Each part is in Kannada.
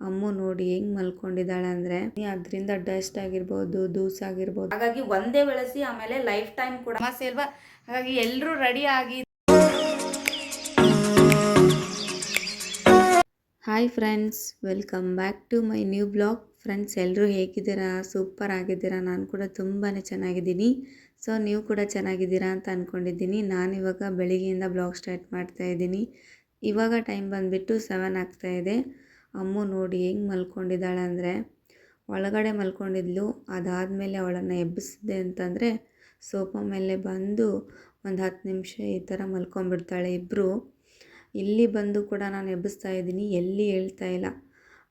ಅಮ್ಮು ನೋಡಿ ಹೆಂಗ್ ಮಲ್ಕೊಂಡಿದ್ದಾಳೆ ಅಂದ್ರೆ ಅದರಿಂದ ಡಸ್ಟ್ ಆಗಿರ್ಬೋದು ದೂಸ್ ಆಗಿರ್ಬೋದು. ಹಾಗಾಗಿ ಒಂದೇ ಬೆಳೆಸಿ ಆಮೇಲೆ ಲೈಫ್ ಟೈಮ್ ಕೂಡ ಸಮಸ್ಯೆ ಅಲ್ವಾ? ಹಾಗಾಗಿ ಎಲ್ಲರೂ ರೆಡಿ ಆಗಿ. Hi friends, welcome back to my new blog. Friends ಎಲ್ಲರೂ ಹೇಗಿದ್ದೀರಾ? ಸೂಪರ್ ಆಗಿದ್ದೀರಾ? ನಾನು ಕೂಡ ತುಂಬಾ ಚೆನ್ನಾಗಿದ್ದೀನಿ. ಸೊ, ನೀವು ಕೂಡ ಚೆನ್ನಾಗಿದ್ದೀರಾ ಅಂತ ಅಂದ್ಕೊಂಡಿದ್ದೀನಿ ನಾನಿವಾಗ ಬೆಳಿಗ್ಗೆಯಿಂದ ಬ್ಲಾಗ್ ಸ್ಟಾರ್ಟ್ ಮಾಡ್ತಾ ಇದ್ದೀನಿ. ಇವಾಗ ಟೈಮ್ ಬಂದುಬಿಟ್ಟು ಸೆವೆನ್ ಆಗ್ತಾಯಿದೆ ಅಮ್ಮು ನೋಡಿ ಹೆಂಗೆ ಮಲ್ಕೊಂಡಿದ್ದಾಳೆ ಅಂದರೆ, ಒಳಗಡೆ ಮಲ್ಕೊಂಡಿದ್ಲು, ಅದಾದಮೇಲೆ ಅವಳನ್ನು ಎಬ್ಬಿಸಿದೆ ಅಂತಂದರೆ, ಸೋಫಾ ಮೇಲೆ ಬಂದು ಒಂದು ಹತ್ತು ನಿಮಿಷ ಈ ಥರ ಮಲ್ಕೊಂಡ್ಬಿಡ್ತಾಳೆ ಇಬ್ಬರು ಇಲ್ಲಿ ಬಂದು ಕೂಡ ನಾನು ಎಬ್ಬಿಸ್ತಾ ಇದ್ದೀನಿ, ಎಲ್ಲಿ ಹೇಳ್ತಾ ಇಲ್ಲ.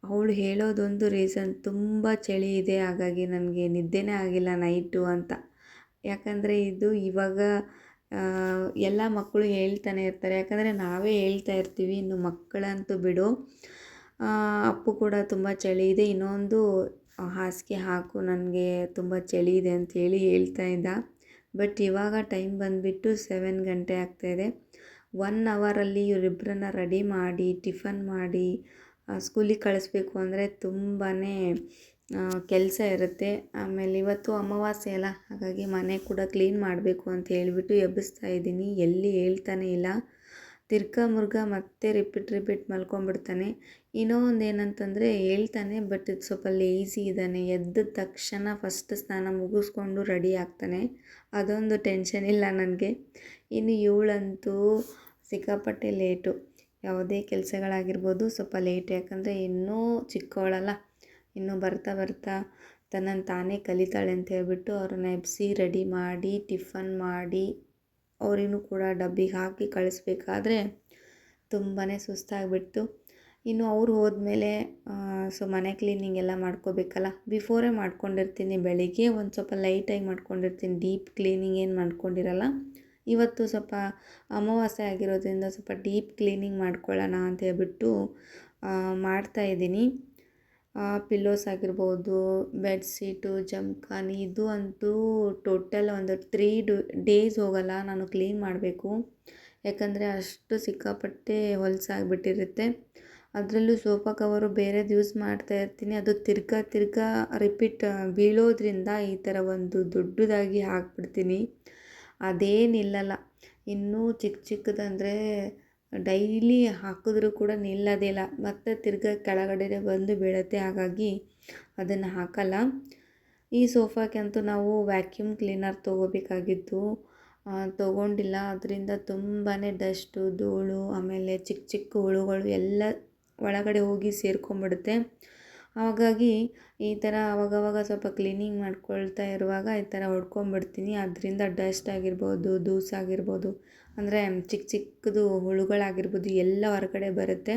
ಅವಳು ಹೇಳೋದೊಂದು ರೀಸನ್ ತುಂಬ ಚಳಿ ಇದೆ, ಹಾಗಾಗಿ ನನಗೆ ನಿದ್ದೆನೇ ಆಗಿಲ್ಲ ನೈಟು ಅಂತ. ಯಾಕಂದರೆ ಇದು ಇವಾಗ ಎಲ್ಲ ಮಕ್ಕಳು ಹೇಳ್ತಾನೆ ಇರ್ತಾರೆ. ಯಾಕಂದರೆ ನಾವೇ ಹೇಳ್ತಾ ಇರ್ತೀವಿ, ಇನ್ನು ಮಕ್ಕಳಂತೂ ಬಿಡು. ಅಪ್ಪು ಕೂಡ ತುಂಬ ಚಳಿ ಇದೆ. ಇನ್ನೊಂದು ಹಾಸಿಗೆ ಹಾಕು ನನಗೆ ತುಂಬ ಚಳಿ ಇದೆ ಅಂಥೇಳಿ ಹೇಳ್ತಾ ಇದ್ದ. ಬಟ್ ಇವಾಗ ಟೈಮ್ ಬಂದುಬಿಟ್ಟು ಸೆವೆನ್ ಗಂಟೆ ಆಗ್ತಾಯಿದೆ ಒನ್ ಅವರಲ್ಲಿ ಇವರಿಬ್ಬರನ್ನ ರೆಡಿ ಮಾಡಿ, ಟಿಫನ್ ಮಾಡಿ ಸ್ಕೂಲಿಗೆ ಕಳಿಸ್ಬೇಕು ಅಂದರೆ ತುಂಬಾ ಕೆಲಸ ಇರುತ್ತೆ. ಆಮೇಲೆ ಇವತ್ತು ಅಮಾವಾಸ್ಯೆ ಅಲ್ಲ, ಹಾಗಾಗಿ ಮನೆ ಕೂಡ ಕ್ಲೀನ್ ಮಾಡಬೇಕು ಅಂತ ಹೇಳಿಬಿಟ್ಟು ಎಬ್ಬಿಸ್ತಾ ಇದ್ದೀನಿ. ಎಲ್ಲಿ ಹೇಳ್ತಾನೇ ಇಲ್ಲ. ತಿರ್ಗ ಮುರ್ಗ ಮತ್ತೆ ರಿಪೀಟ್ ರಿಪೀಟ್ ಮಲ್ಕೊಂಡ್ಬಿಡ್ತಾನೆ. ಇನ್ನೂ ಒಂದು ಏನಂತಂದರೆ ಹೇಳ್ತಾನೆ ಬಟ್ ಇದು ಸ್ವಲ್ಪ ಲೇಝಿ ಇದ್ದಾನೆ. ಎದ್ದ ತಕ್ಷಣ ಫಸ್ಟ್ ಸ್ನಾನ ಮುಗಿಸ್ಕೊಂಡು ರೆಡಿ ಆಗ್ತಾನೆ. ಅದೊಂದು ಟೆನ್ಷನ್ ಇಲ್ಲ ನನಗೆ. ಇನ್ನು ಇವಳಂತೂ ಸಿಕ್ಕಾಪಟ್ಟೆ ಲೇಟು ಯಾವುದೇ ಕೆಲಸಗಳಾಗಿರ್ಬೋದು ಸ್ವಲ್ಪ ಲೇಟ್ ಯಾಕಂದರೆ ಇನ್ನೂ ಚಿಕ್ಕವಳಲ್ಲ. ಇನ್ನೂ ಬರ್ತಾ ಬರ್ತಾ ತನ್ನನ್ನು ತಾನೇ ಕಲಿತಾಳೆ ಅಂತ ಹೇಳ್ಬಿಟ್ಟು ಅವ್ರನ್ನ ಎಬ್ಸಿ ರೆಡಿ ಮಾಡಿ ಟಿಫನ್ ಮಾಡಿ. ಅವರಿಗೂ ಕೂಡ ಡಬ್ಬಿಗೆ ಹಾಕಿ ಕಳಿಸ್ಬೇಕಾದ್ರೆ ತುಂಬಾ ಸುಸ್ತಾಗಿಬಿಡ್ತು. ಇನ್ನು ಅವ್ರು ಹೋದ್ಮೇಲೆ ಸೊ ಮನೆ ಕ್ಲೀನಿಂಗ್ ಎಲ್ಲ ಮಾಡ್ಕೋಬೇಕಲ್ಲ? ಬಿಫೋರೇ ಮಾಡ್ಕೊಂಡಿರ್ತೀನಿ ಬೆಳಿಗ್ಗೆ, ಒಂದು ಸ್ವಲ್ಪ ಲೈಟಾಗಿ ಮಾಡ್ಕೊಂಡಿರ್ತೀನಿ ಡೀಪ್ ಕ್ಲೀನಿಂಗ್ ಏನು ಮಾಡ್ಕೊಂಡಿರಲ್ಲ? ಇವತ್ತು ಸ್ವಲ್ಪ ಅಮಾವಾಸ್ಯೆ ಆಗಿರೋದ್ರಿಂದ ಸ್ವಲ್ಪ ಡೀಪ್ ಕ್ಲೀನಿಂಗ್ ಮಾಡ್ಕೊಳ್ಳೋಣ ಅಂತ ಹೇಳ್ಬಿಟ್ಟು ಮಾಡ್ತಾಯಿದ್ದೀನಿ ಪಿಲ್ಲೋಸ್ ಆಗಿರ್ಬೋದು ಬೆಡ್ಶೀಟು ಜಮ್ಖಾನಿ ಇದು ಅಂತೂ ಟೋಟಲ್ ಒಂದು ತ್ರೀ ಡು ಡೇಸ್ ಹೋಗಲ್ಲ. ನಾನು ಕ್ಲೀನ್ ಮಾಡಬೇಕು. ಯಾಕಂದರೆ ಅಷ್ಟು ಸಿಕ್ಕಾಪಟ್ಟೆ ಹೊಲಸಾಗ್ಬಿಟ್ಟಿರುತ್ತೆ ಅದರಲ್ಲೂ ಸೋಫಾ ಕವರು ಬೇರೆದು ಯೂಸ್ ಮಾಡ್ತಾ ಇರ್ತೀನಿ. ಅದು ತಿರ್ಗಾ ತಿರ್ಗಾ ರಿಪೀಟ್ ಬೀಳೋದ್ರಿಂದ ಈ ಥರ ಒಂದು ದೊಡ್ಡದಾಗಿ ಹಾಕ್ಬಿಡ್ತೀನಿ. ಅದೇನಿಲ್ಲಲ್ಲ. ಇನ್ನೂ ಚಿಕ್ಕ ಚಿಕ್ಕದಂದರೆ ಡೈಲಿ ಹಾಕಿದ್ರೂ ಕೂಡ ನಿಲ್ಲೋದೇ ಇಲ್ಲ. ಮತ್ತು ತಿರ್ಗಾ ಕೆಳಗಡೆ ಬಂದು ಬೀಳುತ್ತೆ. ಹಾಗಾಗಿ ಅದನ್ನು ಹಾಕಲ್ಲ. ಈ ಸೋಫಾಕ್ಕಂತೂ ನಾವು ವ್ಯಾಕ್ಯೂಮ್ ಕ್ಲೀನರ್ ತೊಗೋಬೇಕಾಗಿತ್ತು. ತೊಗೊಂಡಿಲ್ಲ. ಅದರಿಂದ ತುಂಬಾ ಡಸ್ಟು, ಧೂಳು, ಆಮೇಲೆ ಚಿಕ್ಕ ಚಿಕ್ಕ ಹುಳುಗಳು ಎಲ್ಲ ಒಳಗಡೆ ಹೋಗಿ ಸೇರ್ಕೊಂಬಿಡುತ್ತೆ. ಹಾಗಾಗಿ ಈ ಥರ ಅವಾಗವಾಗ ಸ್ವಲ್ಪ ಕ್ಲೀನಿಂಗ್ ಮಾಡ್ಕೊಳ್ತಾ ಇರುವಾಗ ಈ ಥರ ಹೊಡ್ಕೊಂಬಿಡ್ತೀನಿ. ಅದರಿಂದ ಡಸ್ಟ್ ಆಗಿರ್ಬೋದು ದೂಸ ಆಗಿರ್ಬೋದು ಅಂದರೆ ಚಿಕ್ಕ ಚಿಕ್ಕದು ಹುಳುಗಳಾಗಿರ್ಬೋದು ಎಲ್ಲ ಹೊರಗಡೆ ಬರುತ್ತೆ.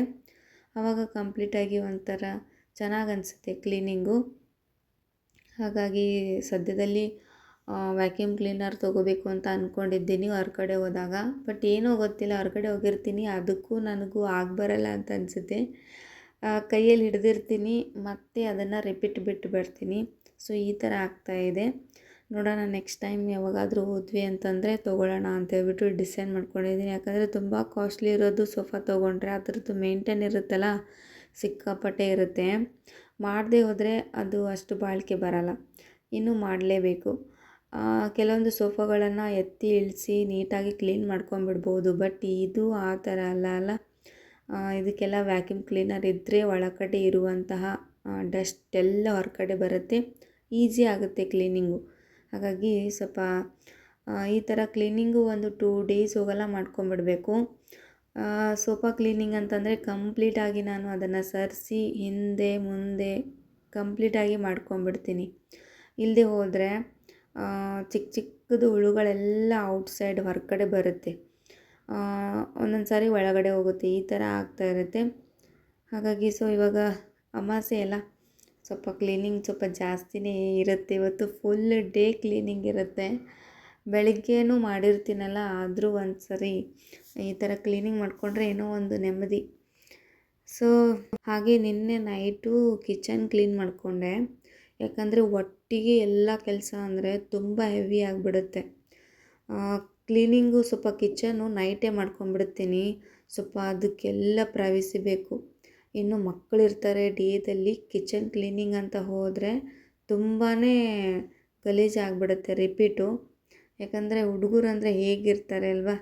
ಆವಾಗ ಕಂಪ್ಲೀಟಾಗಿ ಒಂಥರ ಚೆನ್ನಾಗಿ ಅನಿಸುತ್ತೆ ಕ್ಲೀನಿಂಗು ಹಾಗಾಗಿ ಸದ್ಯದಲ್ಲಿ ವ್ಯಾಕ್ಯೂಮ್ ಕ್ಲೀನರ್ ತೊಗೋಬೇಕು ಅಂತ ಅಂದ್ಕೊಂಡಿದ್ದೀನಿ ಹೊರಗಡೆ ಹೋದಾಗ. ಬಟ್ ಏನೂ ಗೊತ್ತಿಲ್ಲ, ಹೊರಗಡೆ ಹೋಗಿರ್ತೀನಿ, ಅದಕ್ಕೂ ನನಗೂ ಬರಲ್ಲ ಅಂತ ಅನಿಸುತ್ತೆ. ಕೈಯಲ್ಲಿ ಹಿಡಿದಿರ್ತೀನಿ, ಮತ್ತೆ ಅದನ್ನು ರಿಪೀಟ್ ಬಿಟ್ಟು ಬರ್ತೀನಿ ಸೊ ಈ ಥರ ಆಗ್ತಾಯಿದೆ ನೋಡೋಣ ನೆಕ್ಸ್ಟ್ ಟೈಮ್ ಯಾವಾಗಾದರೂ ಹೋದ್ವಿ ಅಂತಂದರೆ ತೊಗೊಳ್ಳೋಣ ಅಂತ ಹೇಳ್ಬಿಟ್ಟು ಡಿಸೈಡ್ ಮಾಡ್ಕೊಂಡಿದ್ದೀನಿ. ಯಾಕಂದರೆ ತುಂಬ ಕಾಸ್ಟ್ಲಿ ಇರೋದು ಸೋಫಾ ತೊಗೊಂಡ್ರೆ ಅದರದ್ದು ಮೇಂಟೈನ್ ಇರುತ್ತಲ್ಲ, ಸಿಕ್ಕಾಪಟ್ಟೆ ಇರುತ್ತೆ. ಮಾಡದೆ ಹೋದರೆ ಅದು ಅಷ್ಟು ಬಾಳಿಕೆ ಬರಲ್ಲ. ಇನ್ನೂ ಮಾಡಲೇಬೇಕು. ಕೆಲವೊಂದು ಸೋಫಾಗಳನ್ನು ಎತ್ತಿ ಇಳಿಸಿ ನೀಟಾಗಿ ಕ್ಲೀನ್ ಮಾಡ್ಕೊಂಬಿಡ್ಬೋದು ಬಟ್ ಇದು ಆ ಥರ ಅಲ್ಲ ಅಲ್ಲ. ಇದಕ್ಕೆಲ್ಲ ವ್ಯಾಕ್ಯೂಮ್ ಕ್ಲೀನರ್ ಇದ್ದರೆ ಒಳಗಡೆ ಇರುವಂತಹ ಡಸ್ಟ್ ಎಲ್ಲ ಹೊರಗಡೆ ಬರುತ್ತೆ. ಈಸಿ ಆಗುತ್ತೆ ಕ್ಲೀನಿಂಗು ಹಾಗಾಗಿ ಸ್ವಲ್ಪ ಈ ಥರ ಕ್ಲೀನಿಂಗು ಒಂದು ಟೂ ಡೇಸ್ ಹೋಗಲ್ಲ ಮಾಡ್ಕೊಂಬಿಡಬೇಕು ಸೋಫಾ ಕ್ಲೀನಿಂಗ್ ಅಂತಂದರೆ ಕಂಪ್ಲೀಟಾಗಿ ನಾನು ಅದನ್ನು ಸರಿಸಿ ಹಿಂದೆ ಮುಂದೆ ಕಂಪ್ಲೀಟಾಗಿ ಮಾಡ್ಕೊಂಬಿಡ್ತೀನಿ ಇಲ್ಲದೆ ಹೋದರೆ ಚಿಕ್ಕ ಚಿಕ್ಕದು ಹುಳುಗಳೆಲ್ಲ ಔಟ್ಸೈಡ್ ಹೊರಗಡೆ ಬರುತ್ತೆ. ಒಂದೊಂದು ಸಾರಿ ಒಳಗಡೆ ಹೋಗುತ್ತೆ. ಈ ಥರ ಆಗ್ತಾ ಇರುತ್ತೆ. ಹಾಗಾಗಿ ಸೊ ಇವಾಗ ಅಮಾಸೆ ಅಲ್ಲ ಸ್ವಲ್ಪ ಕ್ಲೀನಿಂಗ್ ಸ್ವಲ್ಪ ಜಾಸ್ತಿನೇ ಇರುತ್ತೆ. ಇವತ್ತು ಫುಲ್ ಡೇ ಕ್ಲೀನಿಂಗ್ ಇರುತ್ತೆ. ಬೆಳಗ್ಗೆನೂ ಮಾಡಿರ್ತೀನಲ್ಲ, ಆದರೂ ಒಂದು ಸರಿ ಈ ಥರ ಕ್ಲೀನಿಂಗ್ ಮಾಡಿಕೊಂಡ್ರೆ ಏನೋ ಒಂದು ನೆಮ್ಮದಿ. ಸೊ ಹಾಗೆ ನಿನ್ನೆ ನೈಟು ಕಿಚನ್ ಕ್ಲೀನ್ ಮಾಡಿಕೊಂಡೆ. ಯಾಕಂದರೆ ಒಟ್ಟಿಗೆ ಎಲ್ಲ ಕೆಲಸ ಅಂದರೆ ತುಂಬ ಹೆವಿ ಆಗಿಬಿಡುತ್ತೆ. ಕ್ಲೀನಿಂಗು ಸ್ವಲ್ಪ ಕಿಚನು ನೈಟೇ ಮಾಡ್ಕೊಂಡ್ಬಿಡ್ತೀನಿ. ಸ್ವಲ್ಪ ಅದಕ್ಕೆಲ್ಲ ಪ್ರೈವಸಿ ಬೇಕು. ಇನ್ನು ಮಕ್ಕಳಿರ್ತಾರೆ ಡೇದಲ್ಲಿ ಕಿಚನ್ ಕ್ಲೀನಿಂಗ್ ಅಂತ ಹೋದರೆ ತುಂಬಾ ಗಲೀಜಾಗ್ಬಿಡುತ್ತೆ ರಿಪೀಟು. ಯಾಕಂದರೆ ಹುಡುಗರು ಅಂದರೆ ಹೇಗಿರ್ತಾರೆ ಅಲ್ವಾ?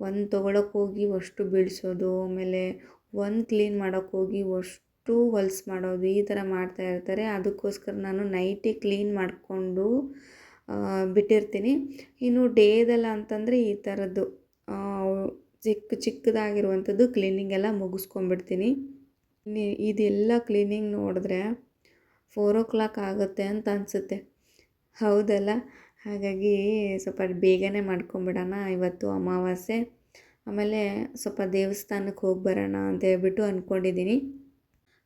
ಒಂದು ತೊಗೊಳಕ್ಕೆ ಹೋಗಿ ಅಷ್ಟು ಬೀಳಿಸೋದು, ಆಮೇಲೆ ಒಂದು ಕ್ಲೀನ್ ಮಾಡೋಕ್ಕೆ ಹೋಗಿ ಅಷ್ಟು ಹೊಲ್ಸು ಮಾಡೋದು, ಈ ಥರ ಮಾಡ್ತಾ ಇರ್ತಾರೆ. ಅದಕ್ಕೋಸ್ಕರ ನಾನು ನೈಟಿ ಕ್ಲೀನ್ ಮಾಡಿಕೊಂಡು ಬಿಟ್ಟಿರ್ತೀನಿ. ಇನ್ನು ಡೇದಲ್ಲ ಅಂತಂದರೆ ಈ ಥರದ್ದು ಚಿಕ್ಕ ಚಿಕ್ಕದಾಗಿರುವಂಥದ್ದು ಕ್ಲೀನಿಂಗ್ ಎಲ್ಲ ಮುಗಿಸ್ಕೊಂಬಿಡ್ತೀನಿ ಇದೆಲ್ಲ ಕ್ಲೀನಿಂಗ್ ನೋಡಿದ್ರೆ ಫೋರ್ ಓ ಕ್ಲಾಕ್ ಆಗುತ್ತೆ ಅಂತ ಅನಿಸುತ್ತೆ. ಹೌದಲ್ಲ? ಹಾಗಾಗಿ ಸ್ವಲ್ಪ ಬೇಗನೆ ಮಾಡ್ಕೊಂಬಿಡೋಣ ಇವತ್ತು ಅಮಾವಾಸ್ಯೆ. ಆಮೇಲೆ ಸ್ವಲ್ಪ ದೇವಸ್ಥಾನಕ್ಕೆ ಹೋಗಿ ಬರೋಣ ಅಂತ ಹೇಳ್ಬಿಟ್ಟು ಅಂದ್ಕೊಂಡಿದ್ದೀನಿ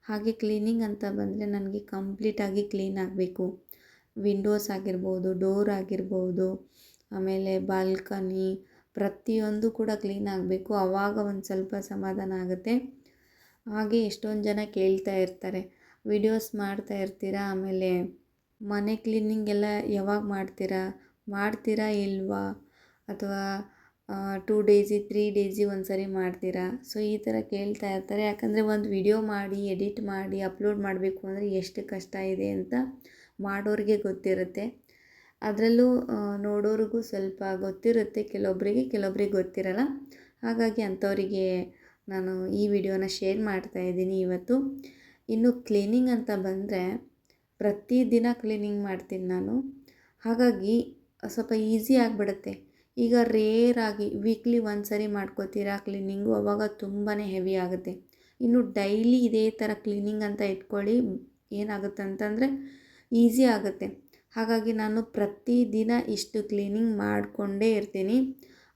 ಹಾಗೆ ಕ್ಲೀನಿಂಗ್ ಅಂತ ಬಂದರೆ ನನಗೆ ಕಂಪ್ಲೀಟಾಗಿ ಕ್ಲೀನ್ ಆಗಬೇಕು. ವಿಂಡೋಸ್ ಆಗಿರ್ಬೋದು ಡೋರ್ ಆಗಿರ್ಬೋದು, ಆಮೇಲೆ ಬಾಲ್ಕನಿ ಪ್ರತಿಯೊಂದು ಕೂಡ ಕ್ಲೀನ್ ಆಗಬೇಕು. ಆವಾಗ ಒಂದು ಸ್ವಲ್ಪ ಸಮಾಧಾನ ಆಗುತ್ತೆ. ಹಾಗೆ ಎಷ್ಟೊಂದು ಜನ ಕೇಳ್ತಾ ಇರ್ತಾರೆ. ವಿಡಿಯೋಸ್ ಮಾಡ್ತಾ ಇರ್ತೀರಾ? ಆಮೇಲೆ ಮನೆ ಕ್ಲೀನಿಂಗ್ ಎಲ್ಲ ಯಾವಾಗ ಮಾಡ್ತೀರಾ? ಮಾಡ್ತೀರಾ ಇಲ್ವಾ? ಅಥವಾ ಟೂ ಡೇಸಿ ತ್ರೀ ಡೇಸಿ ಒಂದು ಸರಿ ಮಾಡ್ತೀರಾ? ಸೊ ಈ ಥರ ಕೇಳ್ತಾ ಇರ್ತಾರೆ. ಯಾಕಂದರೆ ಒಂದು ವಿಡಿಯೋ ಮಾಡಿ, ಎಡಿಟ್ ಮಾಡಿ, ಅಪ್ಲೋಡ್ ಮಾಡಬೇಕು ಅಂದರೆ ಎಷ್ಟು ಕಷ್ಟ ಇದೆ ಅಂತ ಮಾಡೋರಿಗೆ ಗೊತ್ತಿರುತ್ತೆ. ಅದರಲ್ಲೂ ನೋಡೋರಿಗೂ ಸ್ವಲ್ಪ ಗೊತ್ತಿರುತ್ತೆ. ಕೆಲವೊಬ್ಬರಿಗೆ ಕೆಲವೊಬ್ರಿಗೆ ಗೊತ್ತಿರಲ್ಲ. ಹಾಗಾಗಿ ಅಂಥವರಿಗೆ ನಾನು ಈ ವಿಡಿಯೋನ ಶೇರ್ ಮಾಡ್ತಾ ಇದ್ದೀನಿ ಇವತ್ತು. ಇನ್ನು ಕ್ಲೀನಿಂಗ್ ಅಂತ ಬಂದರೆ ಪ್ರತಿದಿನ ಕ್ಲೀನಿಂಗ್ ಮಾಡ್ತೀನಿ ನಾನು. ಹಾಗಾಗಿ ಸ್ವಲ್ಪ ಈಸಿ ಆಗಿಬಿಡುತ್ತೆ. ಈಗ ರೇರಾಗಿ ವೀಕ್ಲಿ ಒಂದು ಸರಿ ಮಾಡ್ಕೋತೀರಾ ಕ್ಲೀನಿಂಗು, ಅವಾಗ ತುಂಬಾ ಹೆವಿ ಆಗುತ್ತೆ. ಇನ್ನು ಡೈಲಿ ಇದೇ ಥರ ಕ್ಲೀನಿಂಗ್ ಅಂತ ಇಟ್ಕೊಳ್ಳಿ, ಏನಾಗುತ್ತೆ ಅಂತಂದರೆ ಈಸಿ ಆಗುತ್ತೆ. ಹಾಗಾಗಿ ನಾನು ಪ್ರತಿದಿನ ಇಷ್ಟು ಕ್ಲೀನಿಂಗ್ ಮಾಡಿಕೊಂಡೇ ಇರ್ತೀನಿ.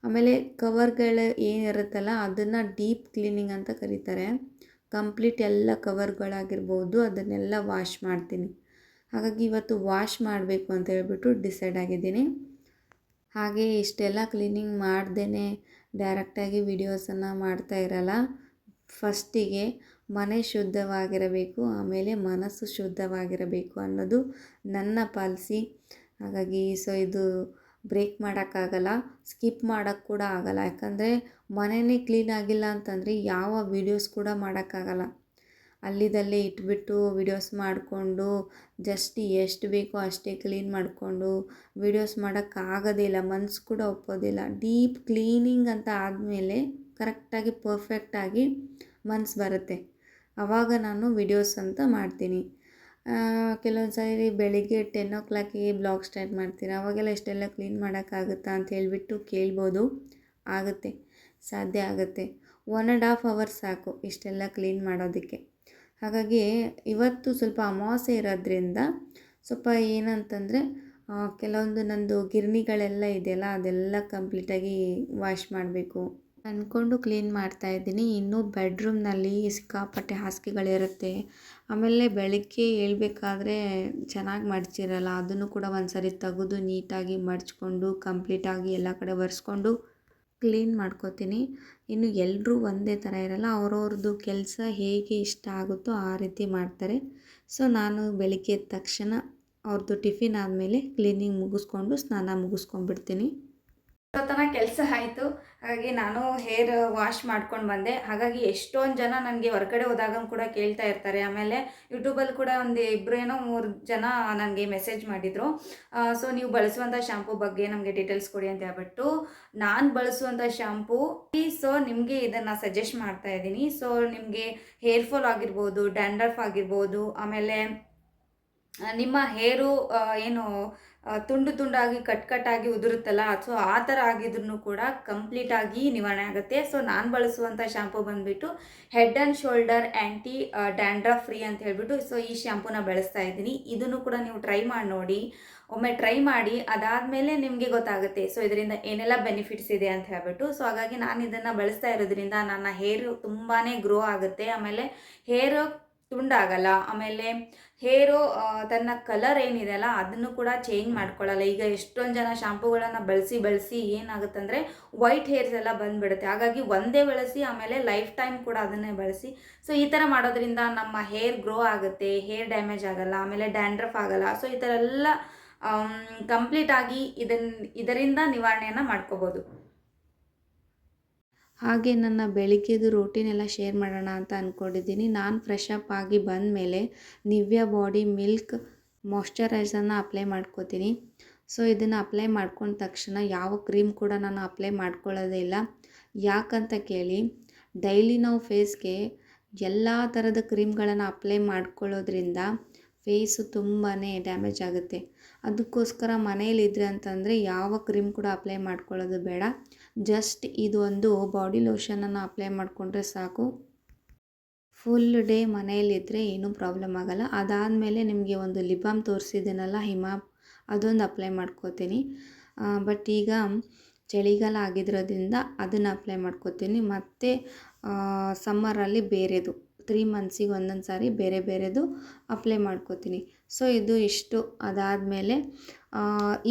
ಆಮೇಲೆ ಕವರ್ಗಳು ಏನಿರುತ್ತಲ್ಲ ಅದನ್ನು ಡೀಪ್ ಕ್ಲೀನಿಂಗ್ ಅಂತ ಕರೀತಾರೆ. ಕಂಪ್ಲೀಟ್ ಎಲ್ಲ ಕವರ್ಗಳಾಗಿರ್ಬೋದು, ಅದನ್ನೆಲ್ಲ ವಾಶ್ ಮಾಡ್ತೀನಿ. ಹಾಗಾಗಿ ಇವತ್ತು ವಾಶ್ ಮಾಡಬೇಕು ಅಂತ ಹೇಳ್ಬಿಟ್ಟು ಡಿಸೈಡ್ ಆಗಿದ್ದೀನಿ. ಹಾಗೆ ಇಷ್ಟೆಲ್ಲ ಕ್ಲೀನಿಂಗ್ ಮಾಡ್ದೇ ಡೈರೆಕ್ಟಾಗಿ ವಿಡಿಯೋಸನ್ನು ಮಾಡ್ತಾ ಇರಲ್ಲ. ಫಸ್ಟಿಗೆ ಮನೆ ಶುದ್ಧವಾಗಿರಬೇಕು, ಆಮೇಲೆ ಮನಸ್ಸು ಶುದ್ಧವಾಗಿರಬೇಕು ಅನ್ನೋದು ನನ್ನ ಪಾಲಿಸಿ. ಹಾಗಾಗಿ ಸೊ ಇದು ಬ್ರೇಕ್ ಮಾಡೋಕ್ಕಾಗಲ್ಲ, ಸ್ಕಿಪ್ ಮಾಡೋಕ್ಕೆ ಕೂಡ ಆಗಲ್ಲ. ಯಾಕಂದರೆ ಮನೆಯೇ ಕ್ಲೀನ್ ಆಗಿಲ್ಲ ಅಂತಂದರೆ ಯಾವ ವೀಡಿಯೋಸ್ ಕೂಡ ಮಾಡೋಕ್ಕಾಗಲ್ಲ. ಅಲ್ಲಿದಲ್ಲೇ ಇಟ್ಬಿಟ್ಟು ವೀಡಿಯೋಸ್ ಮಾಡಿಕೊಂಡು, ಜಸ್ಟ್ ಎಷ್ಟು ಬೇಕೋ ಅಷ್ಟೇ ಕ್ಲೀನ್ ಮಾಡಿಕೊಂಡು ವೀಡಿಯೋಸ್ ಮಾಡೋಕ್ಕಾಗೋದಿಲ್ಲ ಮನ್ಸು ಕೂಡ ಒಪ್ಪೋದಿಲ್ಲ ಡೀಪ್ ಕ್ಲೀನಿಂಗ್ ಅಂತ ಆದಮೇಲೆ ಕರೆಕ್ಟಾಗಿ, ಪರ್ಫೆಕ್ಟಾಗಿ ಮನ್ಸು ಬರುತ್ತೆ. ಆವಾಗ ನಾನು ವೀಡಿಯೋಸ್ ಅಂತ ಮಾಡ್ತೀನಿ. ಕೆಲವೊಂದು ಸಾರಿ ಬೆಳಿಗ್ಗೆ ಟೆನ್ ಓ ಕ್ಲಾಕಿಗೆ ಬ್ಲಾಗ್ ಸ್ಟಾರ್ಟ್ ಮಾಡ್ತೀರಾ? ಅವಾಗೆಲ್ಲ ಇಷ್ಟೆಲ್ಲ ಕ್ಲೀನ್ ಮಾಡೋಕ್ಕಾಗುತ್ತಾ ಅಂತ ಹೇಳಿಬಿಟ್ಟು ಕೇಳ್ಬೋದು. ಆಗುತ್ತೆ. ಸಾಧ್ಯ ಆಗುತ್ತೆ. ಒನ್ ಆ್ಯಂಡ್ ಹಾಫ್ ಅವರ್ ಸಾಕು ಇಷ್ಟೆಲ್ಲ ಕ್ಲೀನ್ ಮಾಡೋದಕ್ಕೆ. ಹಾಗಾಗಿ ಇವತ್ತು ಸ್ವಲ್ಪ ಅಮಾವಾಸ್ಯೆ ಇರೋದ್ರಿಂದ ಸ್ವಲ್ಪ ಏನಂತಂದರೆ ಕೆಲವೊಂದು ನಂದು ಗಿರಣಿಗಳೆಲ್ಲ ಇದೆಯಲ್ಲ, ಅದೆಲ್ಲ ಕಂಪ್ಲೀಟಾಗಿ ವಾಶ್ ಮಾಡಬೇಕು. ಅಂದ್ಕೊಂಡು ಕ್ಲೀನ್ ಮಾಡ್ತಾ ಇದ್ದೀನಿ. ಇನ್ನೂ ಬೆಡ್ರೂಮ್ನಲ್ಲಿ ಸಿಕ್ಕಾಪಟ್ಟೆ ಹಾಸಿಗೆಗಳಿರುತ್ತೆ. ಆಮೇಲೆ ಬೆಳಗ್ಗೆ ಹೇಳ್ಬೇಕಾದ್ರೆ ಚೆನ್ನಾಗಿ ಮಡಚಿರಲ್ಲ, ಅದನ್ನು ಕೂಡ ಒಂದು ಸರಿ ತೆಗೆದು ನೀಟಾಗಿ ಮಡಚ್ಕೊಂಡು ಕಂಪ್ಲೀಟಾಗಿ ಎಲ್ಲ ಕಡೆ ಒರೆಸ್ಕೊಂಡು ಕ್ಲೀನ್ ಮಾಡ್ಕೋತೀನಿ. ಇನ್ನು ಎಲ್ಲರೂ ಒಂದೇ ಥರ ಇರಲ್ಲ, ಅವ್ರವ್ರದ್ದು ಕೆಲಸ ಹೇಗೆ ಇಷ್ಟ ಆಗುತ್ತೋ ಆ ರೀತಿ ಮಾಡ್ತಾರೆ. ಸೊ ನಾನು ಬೆಳಗ್ಗೆ ಎದ್ದ ತಕ್ಷಣ ಅವ್ರದ್ದು ಟಿಫಿನ್ ಆದಮೇಲೆ ಕ್ಲೀನಿಂಗ್ ಮುಗಿಸ್ಕೊಂಡು, ಸ್ನಾನ ಮುಗಿಸ್ಕೊಂಡ್ಬಿಡ್ತೀನಿ. ತನ ಕೆಲಸ ಆಯಿತು. ಹಾಗಾಗಿ ನಾನು ಹೇರ್ ವಾಶ್ ಮಾಡ್ಕೊಂಡು ಬಂದೆ. ಹಾಗಾಗಿ ಎಷ್ಟೊಂದು ಜನ ನನಗೆ ಹೊರಗಡೆ ಹೋದಾಗ ಕೂಡ ಕೇಳ್ತಾ ಇರ್ತಾರೆ. ಆಮೇಲೆ ಯೂಟ್ಯೂಬಲ್ಲಿ ಕೂಡ ಒಂದು ಇಬ್ಬರು ಏನೋ ಮೂರು ಜನ ನನಗೆ ಮೆಸೇಜ್ ಮಾಡಿದರು. ಸೊ, ನೀವು ಬಳಸುವಂಥ ಶ್ಯಾಂಪು ಬಗ್ಗೆ ನಮಗೆ ಡೀಟೇಲ್ಸ್ ಕೊಡಿ ಅಂತ ಹೇಳ್ಬಿಟ್ಟು ನಾನು ಬಳಸುವಂಥ ಶ್ಯಾಂಪು ಸೊ, ನಿಮಗೆ ಇದನ್ನು ಸಜೆಸ್ಟ್ ಮಾಡ್ತಾ ಇದ್ದೀನಿ. ಸೊ, ನಿಮಗೆ ಹೇರ್ ಫಾಲ್ ಆಗಿರ್ಬೋದು ಡ್ಯಾಂಡ್ರಫ್ ಆಗಿರ್ಬೋದು, ಆಮೇಲೆ ನಿಮ್ಮ ಹೇರು ಏನು ತುಂಡು ತುಂಡಾಗಿ ಕಟ್ ಕಟ್ಟಾಗಿ ಉದುರುತ್ತಲ್ಲ ಸೊ ಆ ಥರ ಆಗಿದ್ರು ಕೂಡ ಕಂಪ್ಲೀಟಾಗಿ ನಿವಾರಣೆ ಆಗುತ್ತೆ. ಸೊ ನಾನು ಬಳಸುವಂಥ ಶ್ಯಾಂಪು ಬಂದುಬಿಟ್ಟು head and shoulder anti dandruff free ಅಂತ ಹೇಳ್ಬಿಟ್ಟು ಸೊ ಈ ಶ್ಯಾಂಪೂನ ಬಳಸ್ತಾ ಇದ್ದೀನಿ. ಇದನ್ನು ಕೂಡ ನೀವು ಟ್ರೈ ಮಾಡಿ ನೋಡಿ. ಒಮ್ಮೆ ಟ್ರೈ ಮಾಡಿ, ಅದಾದಮೇಲೆ ನಿಮಗೆ ಗೊತ್ತಾಗುತ್ತೆ. ಸೊ ಇದರಿಂದ ಏನೆಲ್ಲ ಬೆನಿಫಿಟ್ಸ್ ಇದೆ ಅಂತ ಹೇಳ್ಬಿಟ್ಟು ಸೊ ಹಾಗಾಗಿ ನಾನು ಇದನ್ನು ಬಳಸ್ತಾ ಇರೋದ್ರಿಂದ ನನ್ನ ಹೇರು ತುಂಬಾ ಗ್ರೋ ಆಗುತ್ತೆ. ಆಮೇಲೆ ಹೇರು ತುಂಡಾಗಲ್ಲ. ಆಮೇಲೆ ಹೇರು ತನ್ನ ಕಲರ್ ಏನಿದೆ ಅಲ್ಲ, ಅದನ್ನು ಕೂಡ ಚೇಂಜ್ ಮಾಡ್ಕೊಳ್ಳಲ್ಲ ಈಗ ಎಷ್ಟೊಂದು ಜನ ಶಾಂಪುಗಳನ್ನು ಬಳಸಿ ಬಳಸಿ ಏನಾಗುತ್ತಂದರೆ ವೈಟ್ ಹೇರ್ಸ್ ಎಲ್ಲ ಬಂದುಬಿಡುತ್ತೆ. ಹಾಗಾಗಿ ಒಂದೇ ಬಳಸಿ, ಆಮೇಲೆ ಲೈಫ್ ಟೈಮ್ ಕೂಡ ಅದನ್ನೇ ಬಳಸಿ. ಸೊ ಈ ಥರ ಮಾಡೋದ್ರಿಂದ ನಮ್ಮ ಹೇರ್ ಗ್ರೋ ಆಗುತ್ತೆ ಹೇರ್ ಡ್ಯಾಮೇಜ್ ಆಗಲ್ಲ, ಆಮೇಲೆ ಡ್ಯಾಂಡ್ರಫ್ ಆಗಲ್ಲ. ಸೊ ಈ ಥರ ಎಲ್ಲ ಕಂಪ್ಲೀಟಾಗಿ ಇದನ್ನು ಇದರಿಂದ ನಿವಾರಣೆಯನ್ನು ಮಾಡ್ಕೋಬೋದು. ಹಾಗೆ ನನ್ನ ಬೆಳಗ್ಗೆದು ರೂಟೀನ್ ಎಲ್ಲ ಶೇರ್ ಮಾಡೋಣ ಅಂತ ಅಂದ್ಕೊಂಡಿದ್ದೀನಿ ನಾನು ಫ್ರೆಶ್ ಅಪ್ ಆಗಿ ಬಂದಮೇಲೆ ನಿವ್ಯ ಬಾಡಿ ಮಿಲ್ಕ್ ಮಾಯ್ಶ್ಚರೈಸರ್ನ ಅಪ್ಲೈ ಮಾಡ್ಕೋತೀನಿ. ಸೊ ಇದನ್ನು ಅಪ್ಲೈ ಮಾಡ್ಕೊಂಡ ತಕ್ಷಣ ಯಾವ ಕ್ರೀಮ್ ಕೂಡ ನಾನು ಅಪ್ಲೈ ಮಾಡ್ಕೊಳ್ಳೋದೇ ಇಲ್ಲ. ಯಾಕಂತ ಕೇಳಿ ಡೈಲಿ ನಾವು ಫೇಸ್ಗೆ ಎಲ್ಲ ಥರದ ಕ್ರೀಮ್ಗಳನ್ನು ಅಪ್ಲೈ ಮಾಡ್ಕೊಳ್ಳೋದ್ರಿಂದ ಫೇಸು ತುಂಬಾ ಡ್ಯಾಮೇಜ್ ಆಗುತ್ತೆ. ಅದಕ್ಕೋಸ್ಕರ ಮನೇಲಿದ್ರೆ ಅಂತಂದರೆ ಯಾವ ಕ್ರೀಮ್ ಕೂಡ ಅಪ್ಲೈ ಮಾಡ್ಕೊಳ್ಳೋದು ಬೇಡ. ಜಸ್ಟ್ ಇದೊಂದು ಬಾಡಿ ಲೋಷನನ್ನು ಅಪ್ಲೈ ಮಾಡಿಕೊಂಡ್ರೆ ಸಾಕು. ಫುಲ್ ಡೇ ಮನೆಯಲ್ಲಿದ್ದರೆ ಏನೂ ಪ್ರಾಬ್ಲಮ್ ಆಗೋಲ್ಲ. ಅದಾದಮೇಲೆ ನಿಮಗೆ ಒಂದು ಲಿಪ್ ಬಾಮ್ ತೋರಿಸಿದ್ದೀನಲ್ಲ ಹಿಮಾ, ಅದೊಂದು ಅಪ್ಲೈ ಮಾಡ್ಕೋತೀನಿ. ಬಟ್ ಈಗ ಚಳಿಗಾಲ ಆಗಿರೋದ್ರಿಂದ ಅದನ್ನು ಅಪ್ಲೈ ಮಾಡ್ಕೋತೀನಿ. ಮತ್ತು ಸಮ್ಮರಲ್ಲಿ ಬೇರೆದು ತ್ರೀ ಮಂತ್ಸಿಗೆ ಒಂದೊಂದು ಸಾರಿ ಬೇರೆ ಬೇರೆದು ಅಪ್ಲೈ ಮಾಡ್ಕೋತೀನಿ. ಸೊ, ಇದು ಇಷ್ಟು. ಅದಾದಮೇಲೆ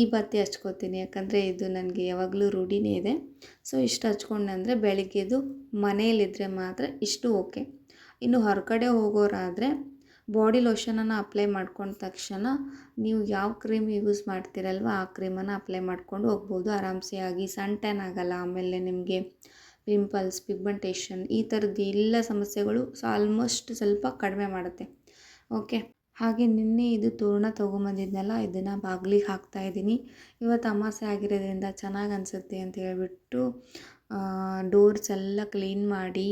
ಈ ಬತ್ತಿ ಹಚ್ಕೋತೀನಿ. ಯಾಕಂದರೆ ಇದು ನನಗೆ ಯಾವಾಗಲೂ ರೂಢಿನೇ ಇದೆ. ಸೊ ಇಷ್ಟು ಹಚ್ಕೊಂಡೆ ಅಂದರೆ ಬೆಳಗ್ಗೆದು ಮನೆಯಲ್ಲಿದ್ದರೆ ಮಾತ್ರ ಇಷ್ಟು ಓಕೆ. ಇನ್ನು ಹೊರಗಡೆ ಹೋಗೋರಾದರೆ ಬಾಡಿ ಲೋಷನನ್ನು ಅಪ್ಲೈ ಮಾಡ್ಕೊಂಡ ತಕ್ಷಣ ನೀವು ಯಾವ ಕ್ರೀಮ್ ಯೂಸ್ ಮಾಡ್ತೀರಲ್ವ, ಆ ಕ್ರೀಮನ್ನು ಅಪ್ಲೈ ಮಾಡ್ಕೊಂಡು ಹೋಗ್ಬೋದು. ಆರಾಮ್ಸೆ ಆಗಿ ಸನ್ ಟ್ಯಾನ್ ಆಗೋಲ್ಲ, ಆಮೇಲೆ ನಿಮಗೆ ಪಿಂಪಲ್ಸ್, ಪಿಗ್ಮೆಂಟೇಷನ್ ಈ ಥರದ್ದು ಎಲ್ಲ ಸಮಸ್ಯೆಗಳು ಸೊ ಆಲ್ಮೋಸ್ಟ್ ಸ್ವಲ್ಪ ಕಡಿಮೆ ಮಾಡುತ್ತೆ. ಓಕೆ ಹಾಗೆ ನಿನ್ನೆ ಇದು ತೋರಣ ತೊಗೊಂಬಂದಿದ್ನಲ್ಲ, ಇದನ್ನು ಬಾಗಿಲಿಗೆ ಹಾಕ್ತಾ ಇದ್ದೀನಿ. ಇವತ್ತು ಅಮಾಸೆ ಆಗಿರೋದ್ರಿಂದ ಚೆನ್ನಾಗಿ ಅನಿಸುತ್ತೆ ಅಂತ ಹೇಳ್ಬಿಟ್ಟು ಡೋರ್ಸ್ ಎಲ್ಲ ಕ್ಲೀನ್ ಮಾಡಿ,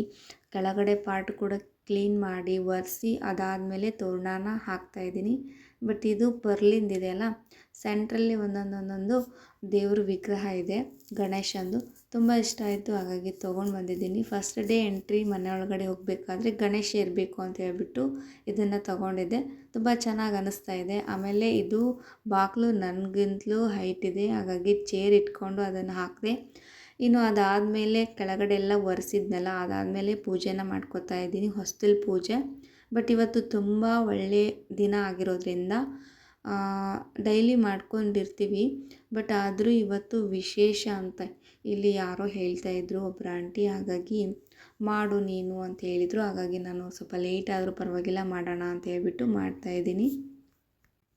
ಕೆಳಗಡೆ ಪಾರ್ಟ್ ಕೂಡ ಕ್ಲೀನ್ ಮಾಡಿ ಒರೆಸಿ ಅದಾದಮೇಲೆ ತೋರಣನ ಹಾಕ್ತಾಯಿದ್ದೀನಿ ಬಟ್ ಇದು ಪರ್ಲಿಂದಿದೆ ಅಲ್ಲ ಸೆಂಟ್ರಲ್ಲಿ ಒಂದೊಂದೊಂದೊಂದು ಒಂದೊಂದು ದೇವ್ರ ವಿಗ್ರಹ ಇದೆ, ಗಣೇಶಂದು. ತುಂಬ ಇಷ್ಟ ಆಯಿತು, ಹಾಗಾಗಿ ತೊಗೊಂಡು ಬಂದಿದ್ದೀನಿ. ಫಸ್ಟ್ ಡೇ ಎಂಟ್ರಿ ಮನೆ ಒಳಗಡೆ ಹೋಗಬೇಕಾದ್ರೆ ಗಣೇಶ ಇರಬೇಕು ಅಂತ ಹೇಳ್ಬಿಟ್ಟು ಇದನ್ನು ತೊಗೊಂಡಿದ್ದೆ. ತುಂಬ ಚೆನ್ನಾಗಿ ಅನ್ನಿಸ್ತಾ ಇದೆ. ಆಮೇಲೆ ಇದು ಬಾಗಿಲು ನನಗಿಂತಲೂ ಹೈಟ್ ಇದೆ, ಹಾಗಾಗಿ ಚೇರ್ ಇಟ್ಕೊಂಡು ಅದನ್ನು ಹಾಕಿದೆ. ಇನ್ನು ಅದಾದಮೇಲೆ ಕೆಳಗಡೆ ಎಲ್ಲ ಒರೆಸಿದ್ನಲ್ಲ, ಅದಾದಮೇಲೆ ಪೂಜೆನ ಮಾಡ್ಕೋತಾ ಇದ್ದೀನಿ ಹೊಸ್ತಿಲ್ ಪೂಜೆ. ಬಟ್ ಇವತ್ತು ತುಂಬ ಒಳ್ಳೆಯ ದಿನ ಆಗಿರೋದ್ರಿಂದ ಡೈಲಿ ಮಾಡ್ಕೊಂಡಿರ್ತೀವಿ. ಬಟ್ ಆದರೂ ಇವತ್ತು ವಿಶೇಷ ಅಂತ ಇಲ್ಲಿ ಯಾರೋ ಹೇಳ್ತಾ ಇದ್ದರು ಒಬ್ಬರು ಆಂಟಿ, ಹಾಗಾಗಿ ಮಾಡು ನೀನು ಅಂತ ಹೇಳಿದರು. ಹಾಗಾಗಿ ನಾನು ಸ್ವಲ್ಪ ಲೇಟ್ ಆದರೂ ಪರವಾಗಿಲ್ಲ, ಮಾಡೋಣ ಅಂತ ಹೇಳ್ಬಿಟ್ಟು ಮಾಡ್ತಾಯಿದ್ದೀನಿ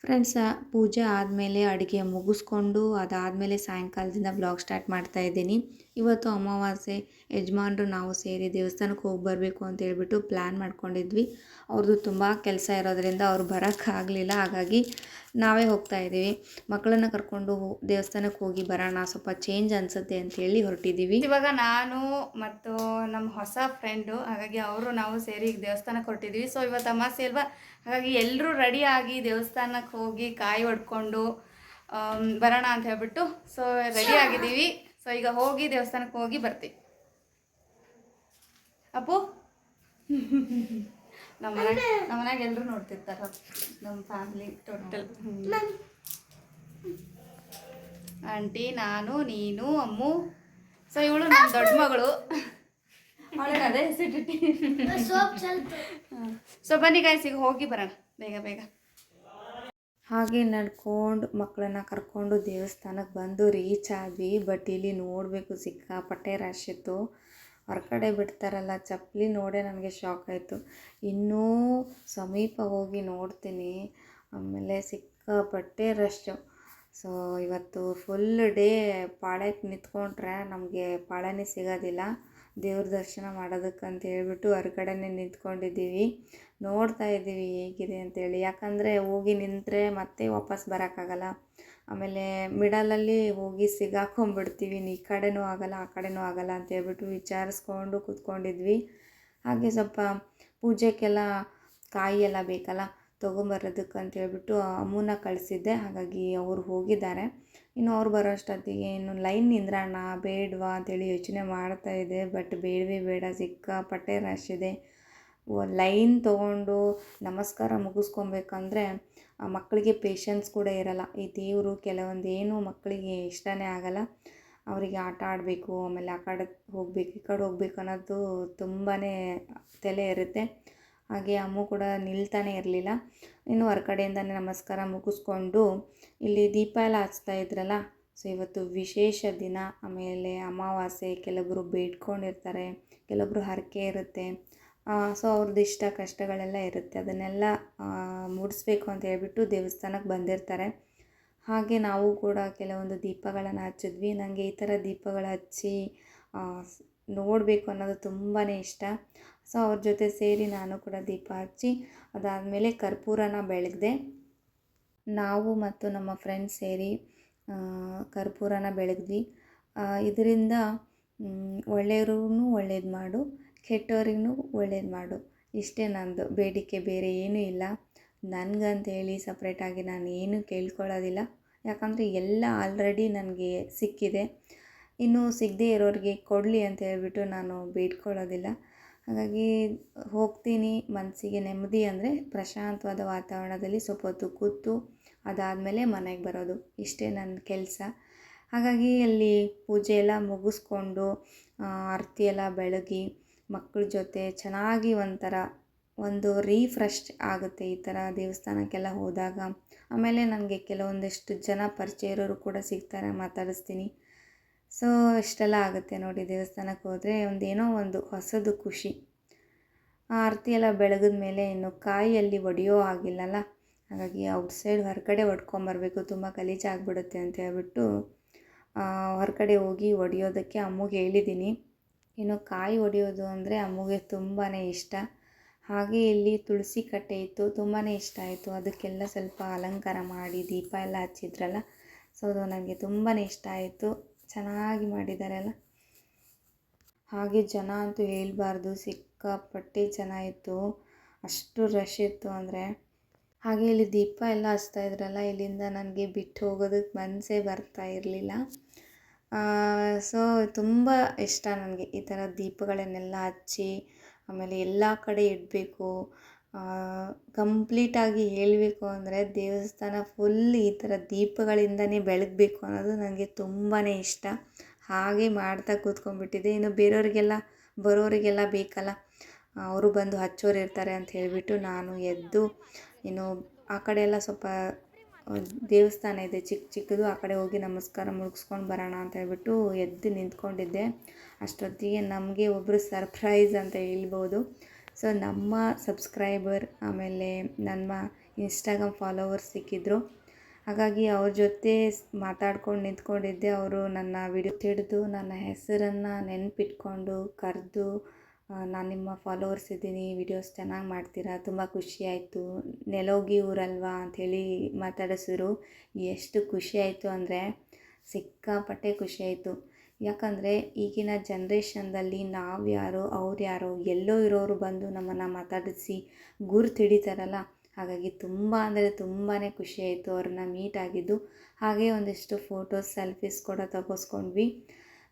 ಫ್ರೆಂಡ್ಸ್ ಪೂಜೆ ಆದಮೇಲೆ ಅಡುಗೆ ಮುಗಿಸ್ಕೊಂಡು ಅದಾದಮೇಲೆ ಸಾಯಂಕಾಲದಿಂದ ಬ್ಲಾಗ್ ಸ್ಟಾರ್ಟ್ ಮಾಡ್ತಾ ಇದ್ದೀನಿ. ಇವತ್ತು ಅಮಾವಾಸ್ಯೆ, ಯಜಮಾನ್ರು ನಾವು ಸೇರಿ ದೇವಸ್ಥಾನಕ್ಕೆ ಹೋಗಿ ಬರಬೇಕು ಅಂತ ಹೇಳ್ಬಿಟ್ಟು ಪ್ಲ್ಯಾನ್ ಮಾಡ್ಕೊಂಡಿದ್ವಿ. ಅವ್ರದ್ದು ತುಂಬ ಕೆಲಸ ಇರೋದರಿಂದ ಅವ್ರು ಬರೋಕ್ಕಾಗಲಿಲ್ಲ ಹಾಗಾಗಿ ನಾವೇ ಹೋಗ್ತಾ ಇದ್ದೀವಿ. ಮಕ್ಕಳನ್ನ ಕರ್ಕೊಂಡು ದೇವಸ್ಥಾನಕ್ಕೆ ಹೋಗಿ ಬರೋಣ. ಸ್ವಲ್ಪ ಚೇಂಜ್ ಅನಿಸುತ್ತೆ ಅಂತೇಳಿ ಹೊರಟಿದ್ದೀವಿ. ಇವಾಗ ನಾನು ಮತ್ತು ನಮ್ಮ ಹೊಸ ಫ್ರೆಂಡು ಹಾಗಾಗಿ ಅವರು ನಾವು ಸೇರಿ ದೇವಸ್ಥಾನಕ್ಕೆ ಹೊರಟಿದ್ದೀವಿ. ಸೊ ಇವತ್ತು ಅಮಾಸೆ ಅಲ್ವಾ? ಹಾಗಾಗಿ ಎಲ್ಲರೂ ರೆಡಿ ಆಗಿ ದೇವಸ್ಥಾನಕ್ಕೆ ಹೋಗಿ ಕಾಯಿ ಹೊಡ್ಕೊಂಡು ಬರೋಣ ಅಂತ ಹೇಳ್ಬಿಟ್ಟು ಸೊ ರೆಡಿ ಆಗಿದ್ದೀವಿ. ಸೊ ಈಗ ಹೋಗಿ ದೇವಸ್ಥಾನಕ್ಕೆ ಹೋಗಿ ಬರ್ತೀವಿ. ಅಪ್ಪು? ನಮ್ಮ ಮನೆಯಾಗ ನಮ್ಮ ಮನೆಯಾಗ ಎಲ್ಲರೂ ನೋಡ್ತಿರ್ತಾರ, ನಮ್ಮ ಫ್ಯಾಮಿಲಿ ಟೋಟಲ್ ಆಂಟಿ, ನಾನು, ನೀನು, ಅಮ್ಮು. ಸೊ ಇವಳು ನನ್ನ ದೊಡ್ಡ ಮಗಳು. ಅವಳಿಗೆ ಅದೇ ಹೆಸಿಡಿಟಿ ಸೊ ಬನ್ನಿ ಗಾಯ್ಸ್ ಈಗ ಹೋಗಿ ಬರೋಣ. ಬೇಗ ಬೇಗ. ಹಾಗೆ ನಡ್ಕೊಂಡು ಮಕ್ಕಳನ್ನ ಕರ್ಕೊಂಡು ದೇವಸ್ಥಾನಕ್ಕೆ ಬಂದು ರೀಚ್ ಆದ್ವಿ. ಬಟ್ ಇಲ್ಲಿ ನೋಡಬೇಕು ಸಿಕ್ಕಾಪಟ್ಟೆ ರಶ್ ಇತ್ತು. ಹೊರಗಡೆ ಬಿಡ್ತಾರಲ್ಲ ಚಪ್ಪಲಿ ನೋಡೇ ನನಗೆ ಶಾಕ್ ಆಯಿತು. ಇನ್ನೂ ಸಮೀಪ ಹೋಗಿ ನೋಡ್ತೀನಿ. ಆಮೇಲೆ ಸಿಕ್ಕಾಪಟ್ಟೆ ರಶ್ಶು ಸೊ ಇವತ್ತು ಫುಲ್ ಡೇ ಪಾಳ್ಯಕ್ಕೆ ನಿಂತ್ಕೊಂಡ್ರೆ ನಮಗೆ ಪಾಳೆನೇ ಸಿಗೋದಿಲ್ಲ. ದೇವ್ರ ದರ್ಶನ ಮಾಡೋದಕ್ಕಂತ ಹೇಳ್ಬಿಟ್ಟು ಹೊರಗಡೆನೇ ನಿಂತ್ಕೊಂಡಿದ್ದೀವಿ. ನೋಡ್ತಾ ಇದ್ದೀವಿ ಹೇಗಿದೆ ಅಂತೇಳಿ. ಯಾಕಂದರೆ ಹೋಗಿ ನಿಂತರೆ ಮತ್ತೆ ವಾಪಸ್ ಬರೋಕ್ಕಾಗಲ್ಲ. ಆಮೇಲೆ ಮಿಡಲಲ್ಲಿ ಹೋಗಿ ಸಿಗಾಕೊಂಡ್ಬಿಡ್ತೀವಿ. ಈ ಕಡೆನೂ ಆಗಲ್ಲ, ಆ ಕಡೆನೂ ಆಗಲ್ಲ ಅಂತ ಹೇಳ್ಬಿಟ್ಟು ವಿಚಾರಿಸ್ಕೊಂಡು ಕೂತ್ಕೊಂಡಿದ್ವಿ. ಹಾಗೆ ಸ್ವಲ್ಪ ಪೂಜೆಗೆಲ್ಲ ಕಾಯಿ ಎಲ್ಲ ಬೇಕಲ್ಲ. ತೊಗೊಂಬರೋದಕ್ಕೆ ಅಂತ ಹೇಳ್ಬಿಟ್ಟು ಅಮ್ಮನ ಕಳಿಸಿದ್ದೆ. ಹಾಗಾಗಿ ಅವ್ರು ಹೋಗಿದ್ದಾರೆ. ಇನ್ನು ಅವ್ರು ಬರೋ ಅಷ್ಟೊತ್ತಿಗೆ ಇನ್ನು ಲೈನ್ ನಿಂದ್ರೋಣ ಬೇಡವಾ ಅಂತೇಳಿ ಯೋಚನೆ ಮಾಡ್ತಾ ಇದೆ. ಬಟ್ ಬೇಡವೇ ಬೇಡ, ಸಿಕ್ಕಾಪಟ್ಟೆ ರಶ್ ಇದೆ. ಲೈನ್ ತೊಗೊಂಡು ನಮಸ್ಕಾರ ಮುಗಿಸ್ಕೊಬೇಕಂದ್ರೆ ಆ ಮಕ್ಕಳಿಗೆ ಪೇಷನ್ಸ್ ಕೂಡ ಇರಲ್ಲ. ಈ ದೇವರು ಕೆಲವೊಂದು ಮಕ್ಕಳಿಗೆ ಇಷ್ಟನೇ ಆಗಲ್ಲ. ಅವರಿಗೆ ಆಟ ಆಡಬೇಕು, ಆಮೇಲೆ ಆ ಕಡೆ ಹೋಗ್ಬೇಕು, ಈ ಕಡೆ ಹೋಗ್ಬೇಕು ಅನ್ನೋದು ತುಂಬಾ ತಲೆ ಇರುತ್ತೆ ಹಾಗೆ ಅಮ್ಮು ಕೂಡ ನಿಲ್ತಾನೆ ಇರಲಿಲ್ಲ. ಇನ್ನು ಹೊರಗಡೆಯಿಂದನೇ ನಮಸ್ಕಾರ ಮುಗಿಸ್ಕೊಂಡು ಇಲ್ಲಿ ದೀಪ ಎಲ್ಲ ಹಚ್ತಾ ಇದ್ರಲ್ಲ, ಸೊ ಇವತ್ತು ವಿಶೇಷ ದಿನ. ಆಮೇಲೆ ಅಮಾವಾಸ್ಯೆ ಕೆಲವೊಬ್ಬರು ಬೇಡ್ಕೊಂಡಿರ್ತಾರೆ ಕೆಲವೊಬ್ಬರು ಹರಕೆ ಇರುತ್ತೆ. ಸೊ ಅವ್ರದ್ದು ಇಷ್ಟ, ಕಷ್ಟಗಳೆಲ್ಲ ಇರುತ್ತೆ. ಅದನ್ನೆಲ್ಲ ಮೂಡಿಸ್ಬೇಕು ಅಂತ ಹೇಳ್ಬಿಟ್ಟು ದೇವಸ್ಥಾನಕ್ಕೆ ಬಂದಿರ್ತಾರೆ. ಹಾಗೆ ನಾವು ಕೂಡ ಕೆಲವೊಂದು ದೀಪಗಳನ್ನು ಹಚ್ಚಿದ್ವಿ. ನನಗೆ ಈ ಥರ ದೀಪಗಳು ಹಚ್ಚಿ ನೋಡಬೇಕು ಅನ್ನೋದು ತುಂಬಾ ಇಷ್ಟ. ಸೊ, ಅವ್ರ ಜೊತೆ ಸೇರಿ ನಾನು ಕೂಡ ದೀಪ ಹಚ್ಚಿ, ಅದಾದಮೇಲೆ ಕರ್ಪೂರನ ಬೆಳಗ್ದೆ ನಾವು ಮತ್ತು ನಮ್ಮ ಫ್ರೆಂಡ್ಸ್ ಸೇರಿ ಕರ್ಪೂರನ ಬೆಳಗ್ದ್ವಿ ಇದರಿಂದ ಒಳ್ಳೆಯವ್ರಿಗೂ ಒಳ್ಳೇದು ಮಾಡು ಕೆಟ್ಟವ್ರಿಗೂ ಒಳ್ಳೇದು ಮಾಡು. ಇಷ್ಟೇ ನಂದು. ಬೇಡಿಕೆ ಬೇರೆ ಏನೂ ಇಲ್ಲ. ನನಗಂತೇಳಿ ಸಪ್ರೇಟಾಗಿ ನಾನು ಏನೂ ಕೇಳ್ಕೊಳ್ಳೋದಿಲ್ಲ. ಯಾಕಂದರೆ ಎಲ್ಲ ಆಲ್ರೆಡಿ ನನಗೆ ಸಿಕ್ಕಿದೆ. ಇನ್ನು ಸಿಗದೇ ಇರೋರಿಗೆ ಕೊಡಲಿ ಅಂತ ಹೇಳ್ಬಿಟ್ಟು ನಾನು ಬೇಡ್ಕೊಳ್ಳೋದಿಲ್ಲ. ಹಾಗಾಗಿ ಹೋಗ್ತೀನಿ ಮನಸ್ಸಿಗೆ ನೆಮ್ಮದಿ ಅಂದರೆ ಪ್ರಶಾಂತವಾದ ವಾತಾವರಣದಲ್ಲಿ ಸ್ವಲ್ಪ ಹೊತ್ತು ಕೂತು ಅದಾದಮೇಲೆ ಮನೆಗೆ ಬರೋದು. ಇಷ್ಟೇ ನನ್ನ ಕೆಲಸ. ಹಾಗಾಗಿ ಅಲ್ಲಿ ಪೂಜೆ ಎಲ್ಲ ಮುಗಿಸ್ಕೊಂಡು ಆರತಿ ಎಲ್ಲ ಬೆಳಗಿ ಮಕ್ಕಳ ಜೊತೆ ಚೆನ್ನಾಗಿ ಒಂಥರ ಒಂದು ರೀಫ್ರೆಶ್ ಆಗುತ್ತೆ ಈ ಥರ ದೇವಸ್ಥಾನಕ್ಕೆಲ್ಲ ಹೋದಾಗ. ಆಮೇಲೆ ನನಗೆ ಕೆಲವೊಂದಿಷ್ಟು ಜನ ಪರಿಚಯ ಇರೋರು ಕೂಡ ಸಿಗ್ತಾರೆ, ಮಾತಾಡಿಸ್ತೀನಿ. ಸೊ, ಇಷ್ಟೆಲ್ಲ ಆಗುತ್ತೆ ನೋಡಿ ದೇವಸ್ಥಾನಕ್ಕೆ ಹೋದರೆ ಒಂದೇನೋ ಒಂದು ಹೊಸದು ಖುಷಿ. ಆ ಆರತಿ ಎಲ್ಲ ಬೆಳಗಿದ ಮೇಲೆ ಇನ್ನು ಕಾಯಿಯಲ್ಲಿ ಒಡೆಯೋ ಆಗಿಲ್ಲಲ್ಲ ಹಾಗಾಗಿ ಔಟ್ಸೈಡ್ ಹೊರಗಡೆ ಹೊಡ್ಕೊಂಬರ್ಬೇಕು ತುಂಬ ಗಲೀಜಾಗ್ಬಿಡುತ್ತೆ ಅಂತ ಹೇಳ್ಬಿಟ್ಟು ಹೊರಗಡೆ ಹೋಗಿ ಒಡೆಯೋದಕ್ಕೆ ಅಮ್ಮಗೆ ಹೇಳಿದ್ದೀನಿ. ಇನ್ನು ಕಾಯಿ ಒಡೆಯೋದು ಅಂದರೆ ಅಮ್ಮಗೆ ತುಂಬಾ ಇಷ್ಟ. ಹಾಗೆ ಇಲ್ಲಿ ತುಳಸಿ ಕಟ್ಟೆ ಇತ್ತು ತುಂಬಾ ಇಷ್ಟ ಆಯಿತು. ಅದಕ್ಕೆಲ್ಲ ಸ್ವಲ್ಪ ಅಲಂಕಾರ ಮಾಡಿ ದೀಪ ಎಲ್ಲ ಹಚ್ಚಿದ್ರಲ್ಲ? ಸೊ, ಅದು ನನಗೆ ತುಂಬಾ ಇಷ್ಟ ಆಯಿತು. ಚೆನ್ನಾಗಿ ಮಾಡಿದ್ದಾರೆ ಅಲ್ಲ ಹಾಗೆ ಜನ ಅಂತೂ ಹೇಳಬಾರ್ದು. ಸಿಕ್ಕಾಪಟ್ಟೆ ಜನ ಇತ್ತು. ಅಷ್ಟು ರಶ್ ಇತ್ತು ಅಂದರೆ. ಹಾಗೆ ಇಲ್ಲಿ ದೀಪ ಎಲ್ಲ ಹಚ್ತಾ ಇದ್ರಲ್ಲ, ಇಲ್ಲಿಂದ ನನಗೆ ಬಿಟ್ಟು ಹೋಗೋದಕ್ಕೆ ಮನಸ್ಸೇ ಬರ್ತಾ ಇರಲಿಲ್ಲ. ಸೊ ತುಂಬ ಇಷ್ಟ ನನಗೆ ಈ ಥರ ದೀಪಗಳನ್ನೆಲ್ಲ ಹಚ್ಚಿ, ಆಮೇಲೆ ಎಲ್ಲ ಕಡೆ ಇಡಬೇಕು. ಕಂಪ್ಲೀಟಾಗಿ ಹೇಳಬೇಕು ಅಂದರೆ ದೇವಸ್ಥಾನ ಫುಲ್ ಈ ಥರ ದೀಪಗಳಿಂದನೇ ಬೆಳಗಬೇಕು ಅನ್ನೋದು ನನಗೆ ತುಂಬಾ ಇಷ್ಟ. ಹಾಗೆ ಮಾಡ್ತಾ ಕೂತ್ಕೊಂಡ್ಬಿಟ್ಟಿದ್ದೆ. ಇನ್ನು ಬೇರೆಯವರಿಗೆಲ್ಲ, ಬರೋರಿಗೆಲ್ಲ ಬೇಕಲ್ಲ, ಅವರು ಬಂದು ಹಚ್ಚೋರು ಇರ್ತಾರೆ ಅಂತ ಹೇಳಿಬಿಟ್ಟು ನಾನು ಎದ್ದು, ಇನ್ನು ಆ ಕಡೆ ಎಲ್ಲ ಸ್ವಲ್ಪ ದೇವಸ್ಥಾನ ಇದೆ ಚಿಕ್ಕ ಚಿಕ್ಕದು, ಆ ಕಡೆ ಹೋಗಿ ನಮಸ್ಕಾರ ಮುಗಿಸ್ಕೊಂಡು ಬರೋಣ ಅಂತ ಹೇಳ್ಬಿಟ್ಟು ಎದ್ದು ನಿಂತ್ಕೊಂಡಿದ್ದೆ. ಅಷ್ಟೊತ್ತಿಗೆ ನಮಗೆ ಒಬ್ಬರು ಸರ್ಪ್ರೈಸ್ ಅಂತ ಹೇಳ್ಬೋದು. ಸೊ ನಮ್ಮ ಸಬ್ಸ್ಕ್ರೈಬರ್ ಆಮೇಲೆ ನಮ್ಮ ಇನ್ಸ್ಟಾಗ್ರಾಮ್ ಫಾಲೋವರ್ಸ್ ಸಿಕ್ಕಿದ್ರು. ಹಾಗಾಗಿ ಅವ್ರ ಜೊತೆ ಮಾತಾಡ್ಕೊಂಡು ನಿಂತ್ಕೊಂಡಿದ್ದೆ. ಅವರು ನನ್ನ ವಿಡಿಯೋ ತಿಳಿದು ನನ್ನ ಹೆಸರನ್ನು ನೆನಪಿಟ್ಕೊಂಡು ಕರೆದು ನಾನು ನಿಮ್ಮ ಫಾಲೋವರ್ಸ್ ಇದ್ದೀನಿ, ವಿಡಿಯೋಸ್ ಚೆನ್ನಾಗಿ ಮಾಡ್ತೀರಾ, ತುಂಬ ಖುಷಿಯಾಯಿತು ನೆಲೋಗಿ ಊರಲ್ವಾ ಅಂಥೇಳಿ ಮಾತಾಡಿಸಿದ್ರು ಎಷ್ಟು ಖುಷಿ ಆಯಿತು ಅಂದರೆ ಸಿಕ್ಕಾಪಟ್ಟೆ ಖುಷಿಯಾಯಿತು ಯಾಕಂದರೆ ಈಗಿನ ಜನ್ರೇಷನ್ದಲ್ಲಿ ನಾವು ಯಾರೋ, ಅವ್ರು ಯಾರೋ ಎಲ್ಲೋ ಇರೋರು ಬಂದು ನಮ್ಮನ್ನು ಮಾತಾಡಿಸಿ ಗುರ್ತು ಹಿಡಿತಾರಲ್ಲ ಹಾಗಾಗಿ ತುಂಬ ಅಂದರೆ ತುಂಬಾ ಖುಷಿ ಆಯಿತು ಅವ್ರನ್ನ ಮೀಟ್ ಆಗಿದ್ದು. ಹಾಗೆ ಒಂದಿಷ್ಟು ಫೋಟೋಸ್ ಸೆಲ್ಫೀಸ್ ಕೂಡ ತಗೋಸ್ಕೊಂಡ್ವಿ.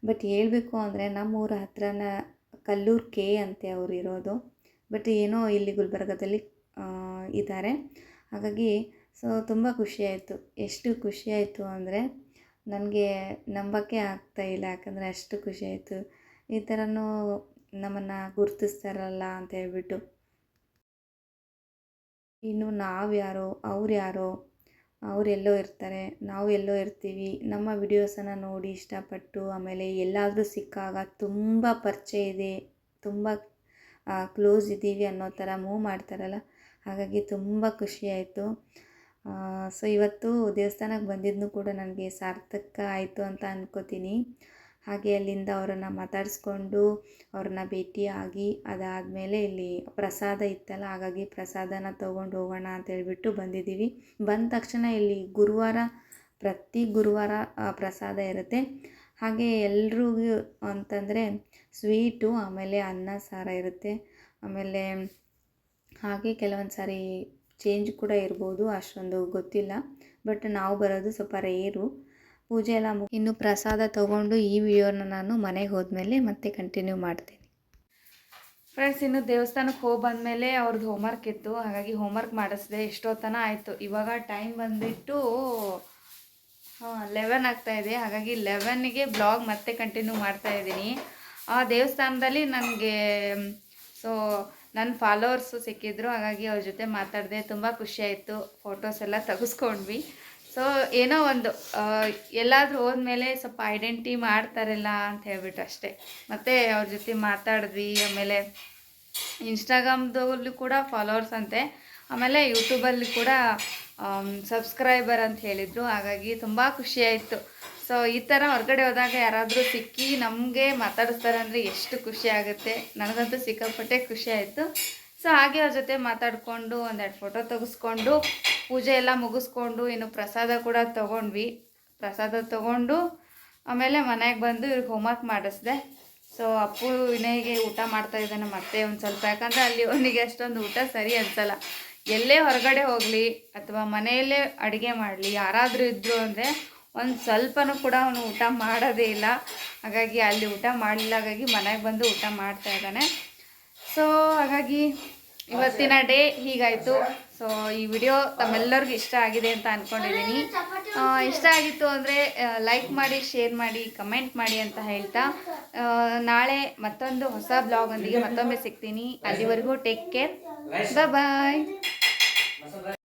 ಬಟ್ ಹೇಳಬೇಕು ಅಂದರೆ ನಮ್ಮೂರ ಹತ್ರನ ಕಲ್ಲೂರು ಕೆ ಅಂತೆ ಅವರು ಇರೋದು. ಬಟ್ ಏನೋ ಇಲ್ಲಿ ಗುಲ್ಬರ್ಗದಲ್ಲಿ ಇದ್ದಾರೆ ಹಾಗಾಗಿ ಸೊ ತುಂಬ ಖುಷಿಯಾಯಿತು ಎಷ್ಟು ಖುಷಿಯಾಯಿತು ಅಂದರೆ ನನಗೆ ನಂಬೋಕ್ಕೆ ಆಗ್ತಾ ಇಲ್ಲ, ಯಾಕಂದರೆ ಅಷ್ಟು ಖುಷಿ ಆಯಿತು. ಈ ಥರನೂ ನಮ್ಮನ್ನು ಗುರುತಿಸ್ತಾರಲ್ಲ ಅಂತ ಹೇಳ್ಬಿಟ್ಟು. ಇನ್ನು ನಾವು ಯಾರೋ, ಅವ್ರು ಯಾರೋ, ಅವ್ರು ಎಲ್ಲೋ ಇರ್ತಾರೆ, ನಾವು ಎಲ್ಲೋ ಇರ್ತೀವಿ. ನಮ್ಮ ವಿಡಿಯೋಸನ್ನು ನೋಡಿ ಇಷ್ಟಪಟ್ಟು ಆಮೇಲೆ ಎಲ್ಲಾದರೂ ಸಿಕ್ಕಾಗ ತುಂಬ ಪರಿಚಯ ಇದೆ, ತುಂಬ ಕ್ಲೋಸ್ ಇದ್ದೀವಿ ಅನ್ನೋ ಥರ ಮೂವ್ ಮಾಡ್ತಾರಲ್ಲ, ಹಾಗಾಗಿ ತುಂಬ ಖುಷಿಯಾಯಿತು ಸೊ ಇವತ್ತು ದೇವಸ್ಥಾನಕ್ಕೆ ಬಂದಿದ್ದನ್ನು ಕೂಡ ನನಗೆ ಸಾರ್ಥಕ ಆಯಿತು ಅಂತ ಅನ್ಕೋತೀನಿ. ಹಾಗೆ ಅಲ್ಲಿಂದ ಅವರನ್ನು ಮಾತಾಡಿಸ್ಕೊಂಡು ಅವ್ರನ್ನ ಭೇಟಿಯಾಗಿ ಅದಾದಮೇಲೆ ಇಲ್ಲಿ ಪ್ರಸಾದ ಇತ್ತಲ್ಲ, ಹಾಗಾಗಿ ಪ್ರಸಾದನ ತೊಗೊಂಡು ಹೋಗೋಣ ಅಂತ ಹೇಳಿಬಿಟ್ಟು ಬಂದಿದ್ದೀವಿ. ಬಂದ ತಕ್ಷಣ ಇಲ್ಲಿ ಗುರುವಾರ, ಪ್ರತಿ ಗುರುವಾರ ಪ್ರಸಾದ ಇರುತ್ತೆ. ಹಾಗೆ ಎಲ್ರಿಗೂ ಅಂತಂದರೆ ಸ್ವೀಟು, ಆಮೇಲೆ ಅನ್ನ ಸಾರ ಇರುತ್ತೆ. ಆಮೇಲೆ ಹಾಗೆ ಕೆಲವೊಂದು ಸಾರಿ ಚೇಂಜ್ ಕೂಡ ಇರ್ಬೋದು, ಅಷ್ಟೊಂದು ಗೊತ್ತಿಲ್ಲ. ಬಟ್ ನಾವು ಬರೋದು ಸ್ವಲ್ಪ ರೇರು ಪೂಜೆ ಎಲ್ಲ ಇನ್ನು ಪ್ರಸಾದ ತಗೊಂಡು ಈ ವಿಡಿಯೋನ ನಾನು ಮನೆಗೆ ಹೋದ್ಮೇಲೆ ಮತ್ತೆ ಕಂಟಿನ್ಯೂ ಮಾಡ್ತೀನಿ. ಫ್ರೆಂಡ್ಸ್ ಇನ್ನು ದೇವಸ್ಥಾನಕ್ಕೆ ಹೋಗಿ ಬಂದಮೇಲೆ ಅವ್ರದ್ದು ಹೋಮ್ವರ್ಕ್ ಇತ್ತು. ಹಾಗಾಗಿ ಹೋಮ್ವರ್ಕ್ ಮಾಡಿಸಿದೆ. ಎಷ್ಟೊತ್ತನ ಆಯಿತು? ಇವಾಗ ಟೈಮ್ ಬಂದುಬಿಟ್ಟು ಲೆವೆನ್ ಆಗ್ತಾಯಿದೆ ಹಾಗಾಗಿ ಲೆವೆನ್ಗೆ ಬ್ಲಾಗ್ ಮತ್ತೆ ಕಂಟಿನ್ಯೂ ಮಾಡ್ತಾ ಇದ್ದೀನಿ. ಆ ದೇವಸ್ಥಾನದಲ್ಲಿ ನನಗೆ ಸೊ ನನ್ನ ಫಾಲೋವರ್ಸು ಸಿಕ್ಕಿದ್ರು, ಹಾಗಾಗಿ ಅವ್ರ ಜೊತೆ ಮಾತಾಡಿದೆ ತುಂಬ ಖುಷಿಯಾಯಿತು. ಫೋಟೋಸ್ ಎಲ್ಲ ತೆಗೆಸ್ಕೊಂಡ್ವಿ. ಸೊ ಏನೋ ಒಂದು ಎಲ್ಲಾದರೂ ಹೋದ್ಮೇಲೆ ಸ್ವಲ್ಪ ಐಡೆಂಟಿ ಮಾಡ್ತಾರಲ್ಲ ಅಂತ ಹೇಳ್ಬಿಟ್ಟು ಅಷ್ಟೇ. ಮತ್ತು ಅವ್ರ ಜೊತೆ ಮಾತಾಡಿದ್ವಿ, ಆಮೇಲೆ ಇನ್ಸ್ಟಾಗ್ರಾಮ್ದಲ್ಲೂ ಕೂಡ ಫಾಲೋವರ್ಸ್ ಅಂತೆ. ಆಮೇಲೆ ಯೂಟ್ಯೂಬಲ್ಲಿ ಕೂಡ ಸಬ್ಸ್ಕ್ರೈಬರ್ ಅಂತ ಹೇಳಿದರು. ಹಾಗಾಗಿ ತುಂಬ ಖುಷಿಯಾಯಿತು. ಸೊ ಈ ಥರ ಹೊರಗಡೆ ಹೋದಾಗ ಯಾರಾದರೂ ಸಿಕ್ಕಿ ನಮಗೆ ಮಾತಾಡಿಸ್ತಾರೆ ಅಂದರೆ ಎಷ್ಟು ಖುಷಿ ಆಗುತ್ತೆ. ನನಗಂತೂ ಸಿಕ್ಕಾಪಟ್ಟೆ ಖುಷಿ ಆಯಿತು. ಸೊ ಹಾಗೆ ಅವ್ರ ಜೊತೆ ಮಾತಾಡಿಕೊಂಡು ಒಂದೆರಡು ಫೋಟೋ ತೆಗೆಸ್ಕೊಂಡು, ಪೂಜೆ ಎಲ್ಲ ಮುಗಿಸ್ಕೊಂಡು ಇನ್ನು ಪ್ರಸಾದ ಕೂಡ ತೊಗೊಂಡ್ವಿ. ಪ್ರಸಾದ ತೊಗೊಂಡು ಆಮೇಲೆ ಮನೆಗೆ ಬಂದು ಇವ್ರಿಗೆ ಹೋಮ್ವರ್ಕ್ ಮಾಡಿಸ್ದೆ. ಸೊ ಅಪ್ಪು ವಿನಯ್ಗೆ ಊಟ ಮಾಡ್ತಾ ಇದ್ದಾನೆ ಮತ್ತೆ ಒಂದು ಸ್ವಲ್ಪ, ಯಾಕಂದರೆ ಅಲ್ಲಿ ಅವನಿಗೆ ಅಷ್ಟೊಂದು ಊಟ ಸರಿ ಅನ್ಸಲ್ಲ. ಎಲ್ಲೇ ಹೊರಗಡೆ ಹೋಗಲಿ ಅಥವಾ ಮನೆಯಲ್ಲೇ ಅಡುಗೆ ಮಾಡಲಿ, ಯಾರಾದರೂ ಇದ್ದರು ಅಂದರೆ ಒಂದು ಸ್ವಲ್ಪನೂ ಕೂಡ ಅವನು ಊಟ ಮಾಡೋದೇ ಇಲ್ಲ. ಹಾಗಾಗಿ ಅಲ್ಲಿ ಊಟ ಮಾಡಲಿಲ್ಲ. ಹಾಗಾಗಿ ಮನೆಗೆ ಬಂದು ಊಟ ಮಾಡ್ತಾ ಇದ್ದಾನೆ. ಸೊ ಹಾಗಾಗಿ ಇವತ್ತಿನ ಡೇ ಹೀಗಾಯಿತು. ಸೊ ಈ ವಿಡಿಯೋ ತಮ್ಮೆಲ್ಲರಿಗೂ ಇಷ್ಟ ಆಗಿದೆ ಅಂತ ಅಂದ್ಕೊಂಡಿದ್ದೀನಿ ಇಷ್ಟ ಆಗಿತ್ತು ಅಂದರೆ ಲೈಕ್ ಮಾಡಿ ಶೇರ್ ಮಾಡಿ ಕಮೆಂಟ್ ಮಾಡಿ ಅಂತ ಹೇಳ್ತಾ ನಾಳೆ ಮತ್ತೊಂದು ಹೊಸ ಬ್ಲಾಗೊಂದಿಗೆ ಮತ್ತೊಮ್ಮೆ ಸಿಗ್ತೀನಿ. ಅಲ್ಲಿವರೆಗೂ ಟೇಕ್ ಕೇರ್ ಬಾಯ್